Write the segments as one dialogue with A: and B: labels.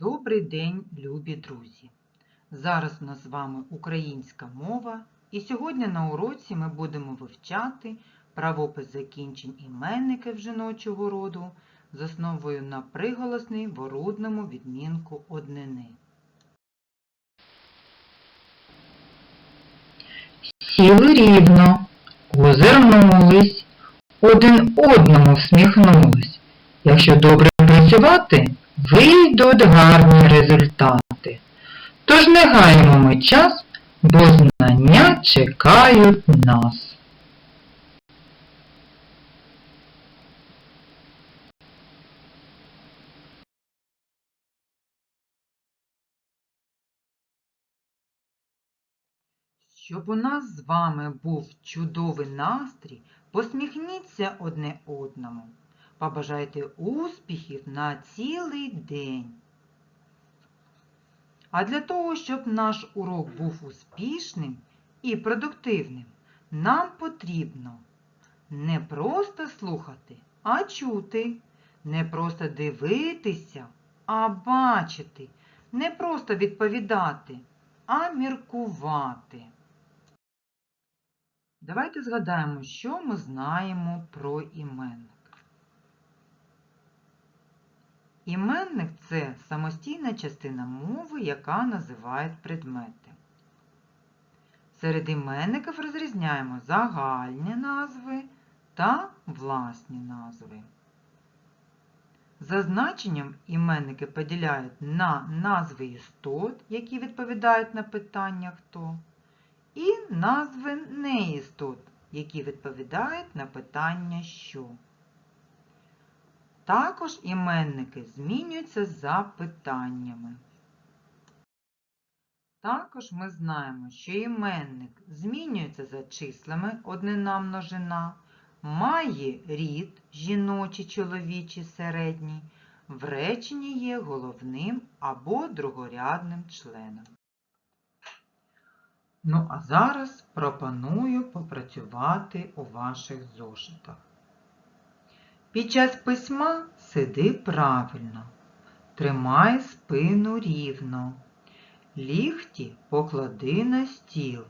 A: Добрий день, любі друзі! Зараз у нас з вами українська мова, і сьогодні на уроці ми будемо вивчати правопис закінчень іменників жіночого роду з основою на приголосний в орудному відмінку однини.
B: Сіли рівно, озирнулись, один одному всміхнулись. Якщо добре працювати, вийдуть гарні результати. Тож не гаємо ми час, бо знання чекають нас.
A: Щоб у нас з вами був чудовий настрій, посміхніться одне одному. Побажайте успіхів на цілий день. А для того, щоб наш урок був успішним і продуктивним, нам потрібно не просто слухати, а чути, не просто дивитися, а бачити, не просто відповідати, а міркувати. Давайте згадаємо, що ми знаємо про іменник. Іменник це самостійна частина мови, яка називає предмети. Серед іменників розрізняємо загальні назви та власні назви. За значенням іменники поділяють на назви істот, які відповідають на питання хто, і назви неістот, які відповідають на питання що. Також іменники змінюються за питаннями. Також ми знаємо, що іменник змінюється за числами однина множина, має рід жіночий, чоловічий, середній, в реченні є головним або другорядним членом. Ну, а зараз пропоную попрацювати у ваших зошитах. Під час письма сиди правильно, тримай спину рівно, ліхті поклади на стіл,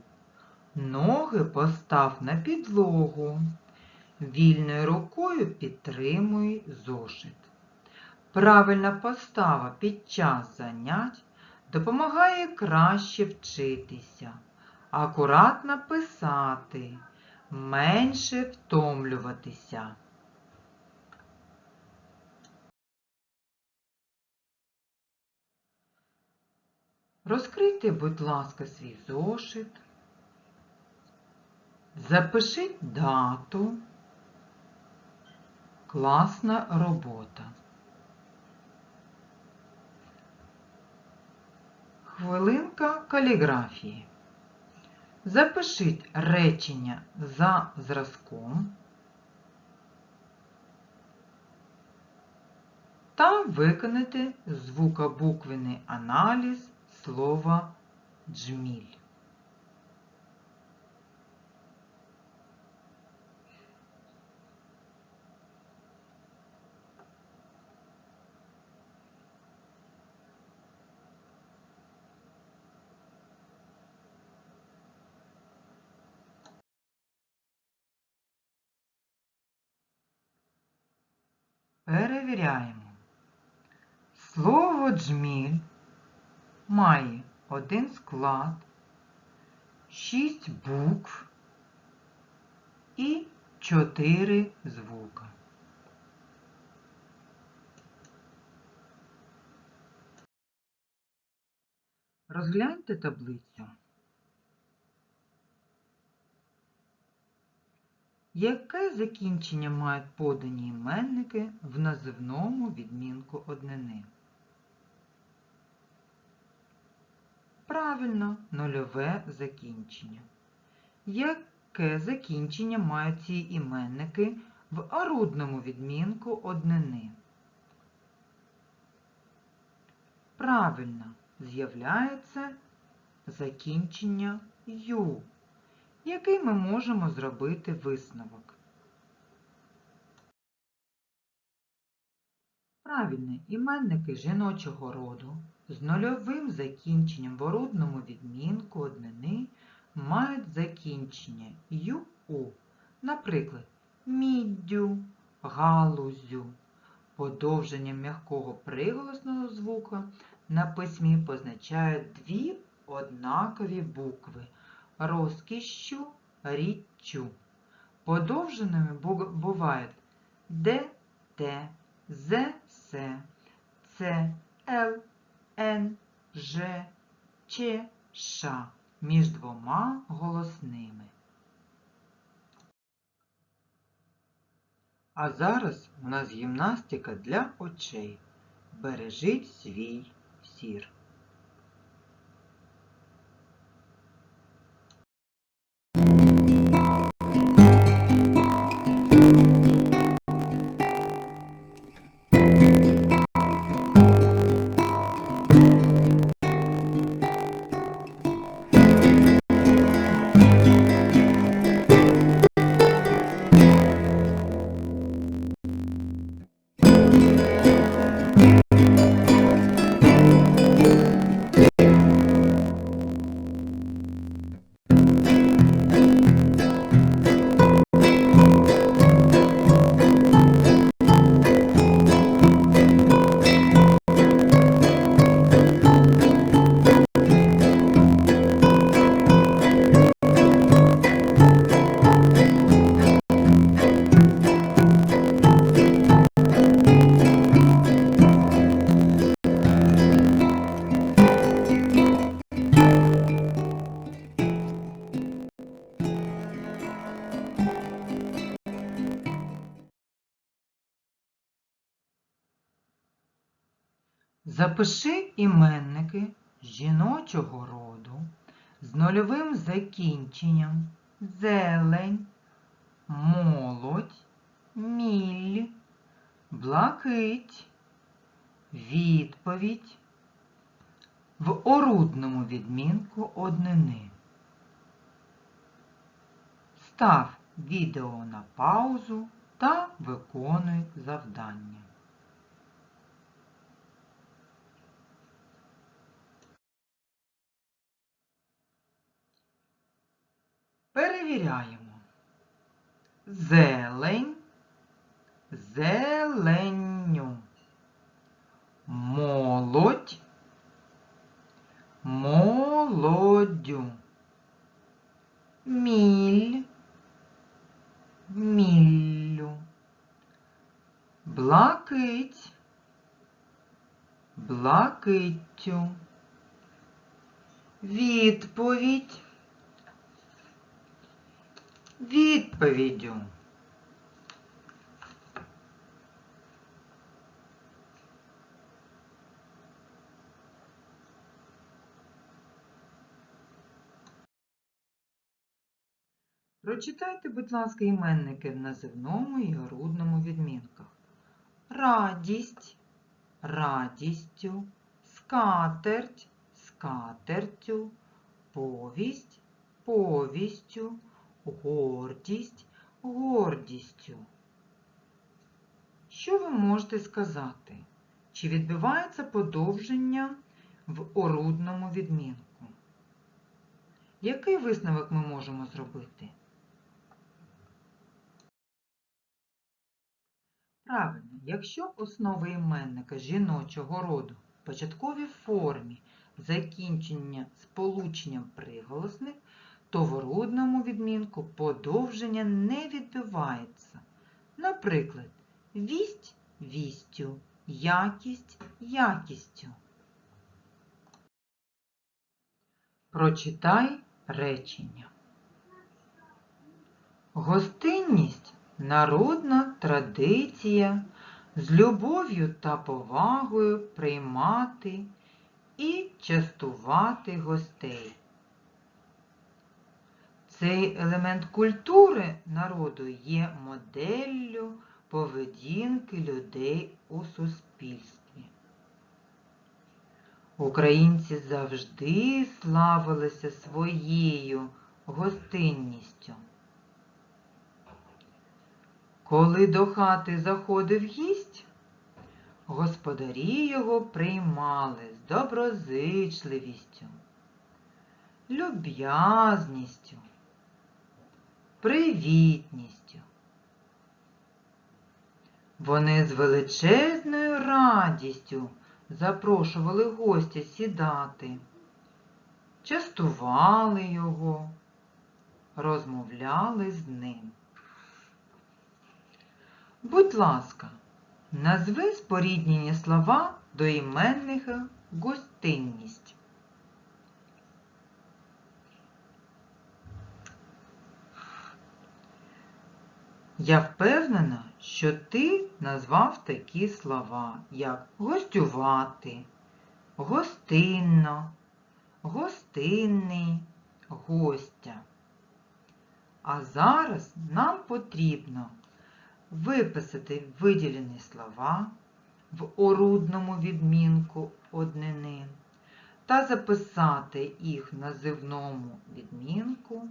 A: ноги постав на підлогу, вільною рукою підтримуй зошит. Правильна постава під час занять допомагає краще вчитися, акуратно писати, менше втомлюватися. Розкрийте, будь ласка, свій зошит. Запишіть дату. Класна робота. Хвилинка каліграфії. Запишіть речення за зразком та виконайте звукобуквений аналіз слова джміль. Перевіряємо. Слово джміль має один склад, шість букв і чотири звука. Розгляньте таблицю. Яке закінчення мають подані іменники в називному відмінку однини? Правильно, нульове закінчення. Яке закінчення мають ці іменники в орудному відмінку однини? Правильно, з'являється закінчення ю, який ми можемо зробити висновок. Правильно, іменники жіночого роду з нульовим закінченням в орудному відмінку однини мають закінчення ю-у. Наприклад, міддю, галузю. Подовженням м'якого приголосного звука на письмі позначають дві однакові букви розкішшю, річчю. Подовженими бувають Д, Т, З, С, Ц, Л, Н, Ж, Ч, Ш між двома голосними. А зараз у нас гімнастика для очей. Бережіть свій сір. Запиши іменники жіночого роду з нульовим закінченням зелень, молодь, міль, блакить, відповідь в орудному відмінку однини. Став відео на паузу та виконуй завдання. Перевіряємо. Зелень, зеленню. Молодь, молоддю. Міль, міллю. Блакить, блакиттю. Відповідь відповіддю. Прочитайте, будь ласка, іменники в називному і орудному відмінках. Радість, радістю, скатерть, скатертю, повість, повістю, гордість, гордістю. Що ви можете сказати? Чи відбувається подовження в орудному відмінку? Який висновок ми можемо зробити? Правильно, якщо основи іменника жіночого роду в початковій формі закінчення сполученням приголосних, то в орудному відмінку подовження не відбувається. Наприклад, вість вістю, якість якістю. Прочитай речення. Гостинність народна традиція з любов'ю та повагою приймати і частувати гостей. Цей елемент культури народу є моделлю поведінки людей у суспільстві. Українці завжди славилися своєю гостинністю. Коли до хати заходив гість, Господарі його приймали з доброзичливістю, люб'язністю, привітністю. Вони з величезною радістю запрошували гостя сідати, частували його, розмовляли з ним. Будь ласка, назви споріднені слова до іменника гостинність. Я впевнена, що ти назвав такі слова, як гостювати, гостинно, гостинний, гостя. А зараз нам потрібно виписати виділені слова в орудному відмінку однини та записати їх в називному відмінку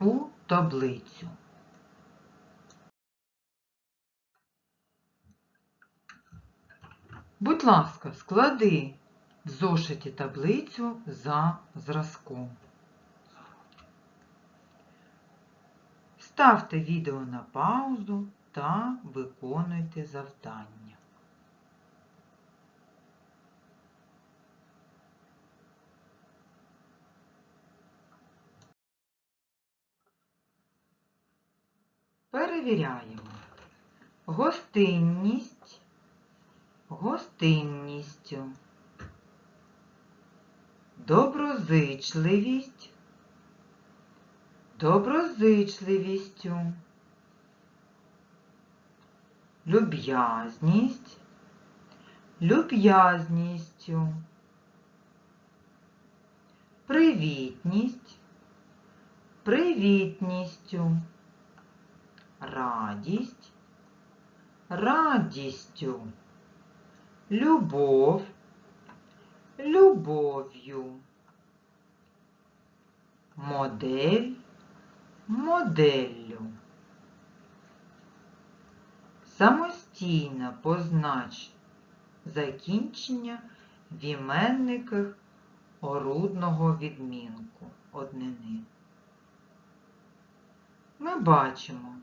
A: у таблицю. Будь ласка, склади в зошиті таблицю за зразком. Ставте відео на паузу та виконуйте завдання. Перевіряємо. Гостинність гостинністю, доброзичливість, доброзичливістю, люб'язність, люб'язністю, привітність, привітністю, радість, радістю любов, любов'ю, модель, моделлю. Самостійно познач закінчення в іменниках орудного відмінку однини. Ми бачимо,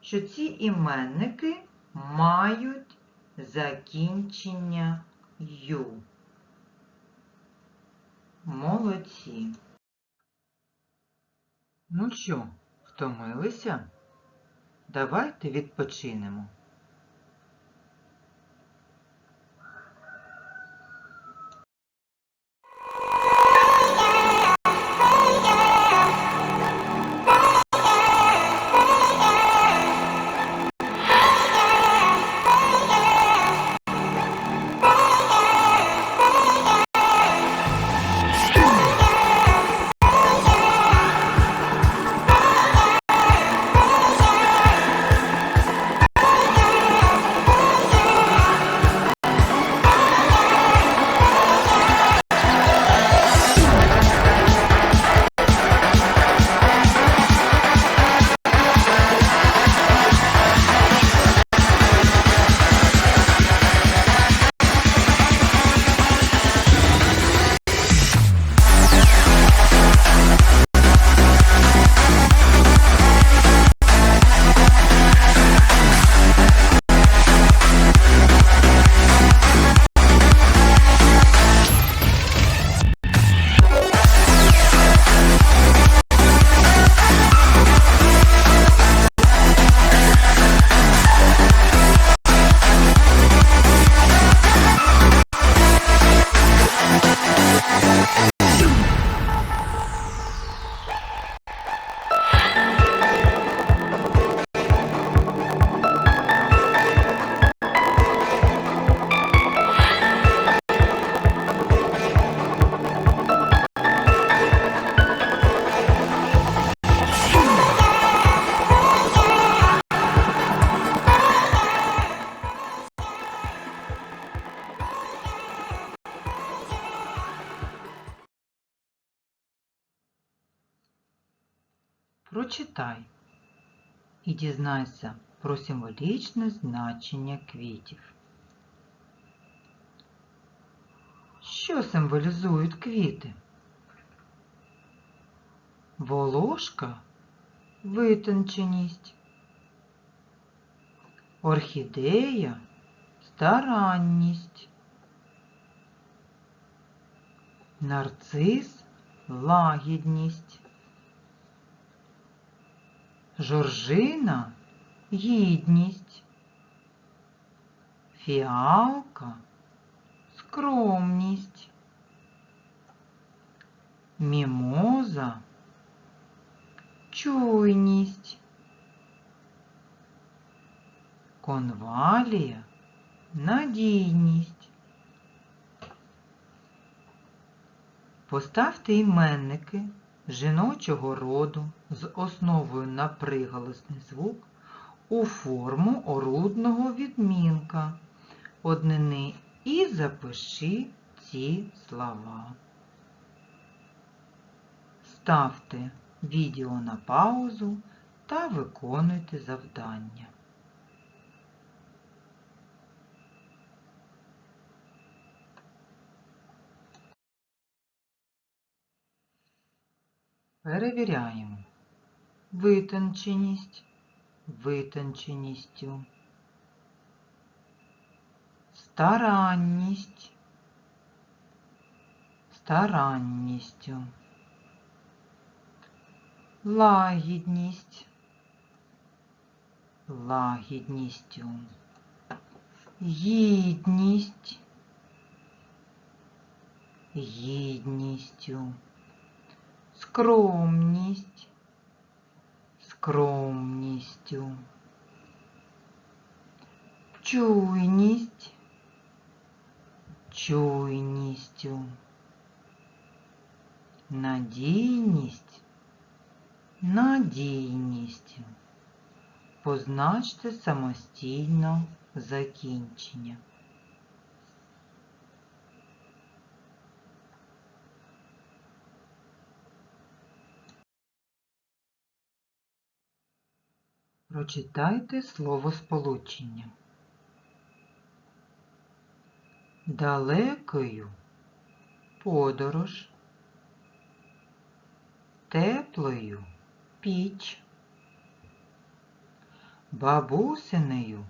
A: що ці іменники мають закінчення ю. Молодці. Ну що, втомилися? Давайте відпочинемо. прочитай і дізнайся про символічне значення квітів. Що символізують квіти? Волошка витонченість, орхідея старанність, нарцис лагідність. Жоржина гідність. Фіалка скромність. Мімоза чуйність. Конвалія надійність. Поставте іменники жіночого роду з основою на приголосний звук у форму орудного відмінка однини і запиши ці слова. Ставте відео на паузу та виконуйте завдання. Перевіряємо. Витонченість витонченістю. Старанність старанністю. Лагідність лагідністю. Гідність гідністю. Скромність скромністю. Чуйність чуйністю. Надійність надійністю. Позначте самостійно закінчення. Прочитайте словосполучення. Далекою подорож, теплою піч, бабусинею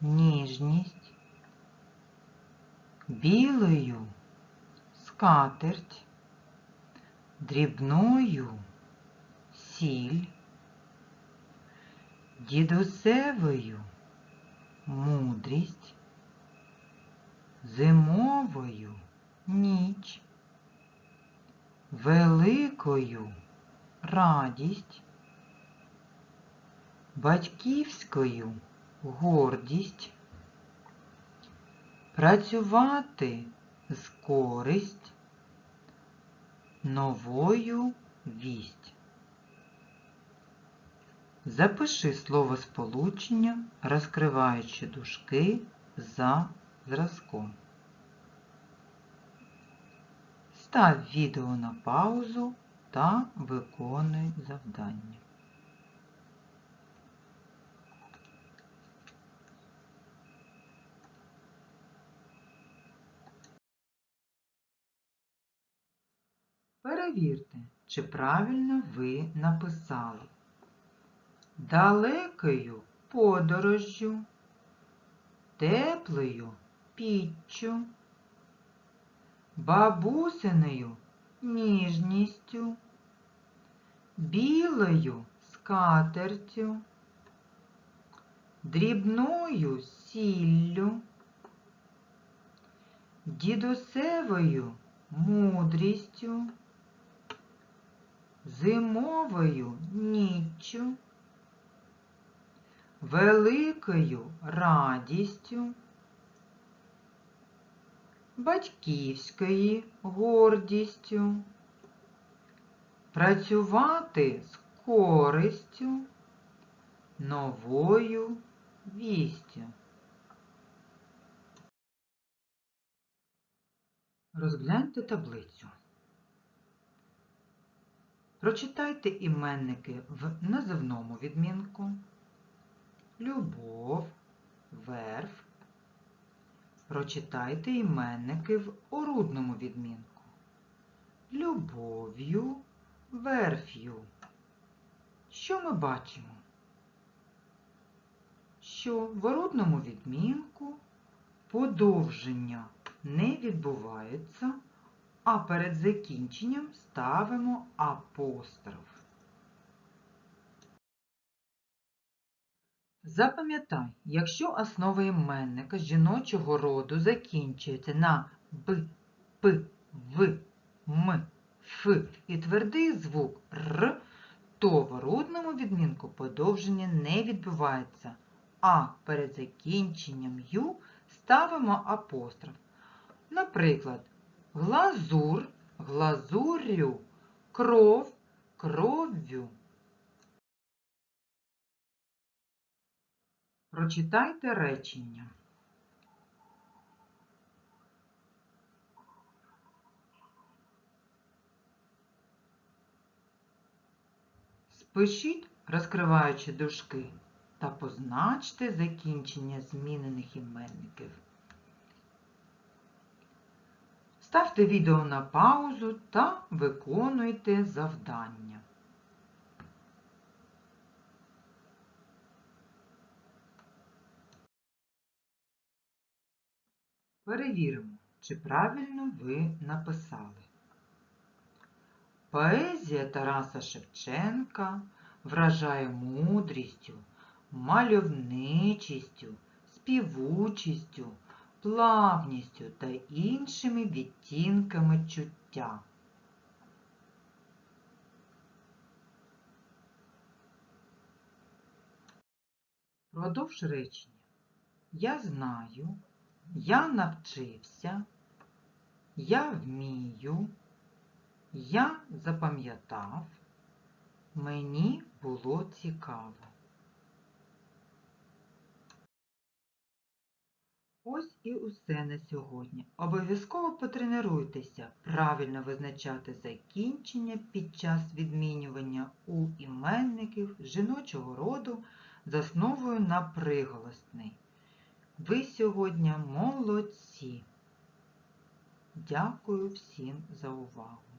A: ніжність, білою скатерть, дрібною сіль, дідусевою мудрість, зимовою ніч, великою радість, батьківською гордість, працювати з користь, новою вість. Запиши словосполучення, розкриваючи дужки за зразком. Став відео на паузу та виконуй завдання. Перевірте, чи правильно ви написали. Далекою подорожжю, теплою піччю, бабусиною ніжністю, білою скатертю, дрібною сіллю, дідусевою мудрістю, зимовою ніччю, великою радістю, батьківської гордістю, працювати з користю, новою вістю. Розгляньте таблицю. Прочитайте іменники в називному відмінку. Любов, верф, Прочитайте іменники в орудному відмінку. Любов'ю, верф'ю. Що ми бачимо? Що в орудному відмінку подовження не відбувається, а перед закінченням ставимо апостроф. Запам'ятай, якщо основа іменника жіночого роду закінчується на б, п, в, м, ф і твердий звук р, то в орудному відмінку подовження не відбувається, а перед закінченням ю ставимо апостроф. Наприклад, глазур, глазурю, кров, кров'ю. Прочитайте речення. Спишіть, розкриваючи дужки, та позначте закінчення змінених іменників. Ставте відео на паузу та виконуйте завдання. Перевіримо, чи правильно ви написали. Поезія Тараса Шевченка вражає мудрістю, мальовничістю, співучістю, плавністю та іншими відтінками чуття. Продовж речення. Я знаю, я навчився, я вмію, я запам'ятав, мені було цікаво. Ось і усе на сьогодні. Обов'язково потренуйтеся правильно визначати закінчення під час відмінювання у іменників жіночого роду з основою на приголосний. Ви сьогодні молодці. Дякую всім за увагу.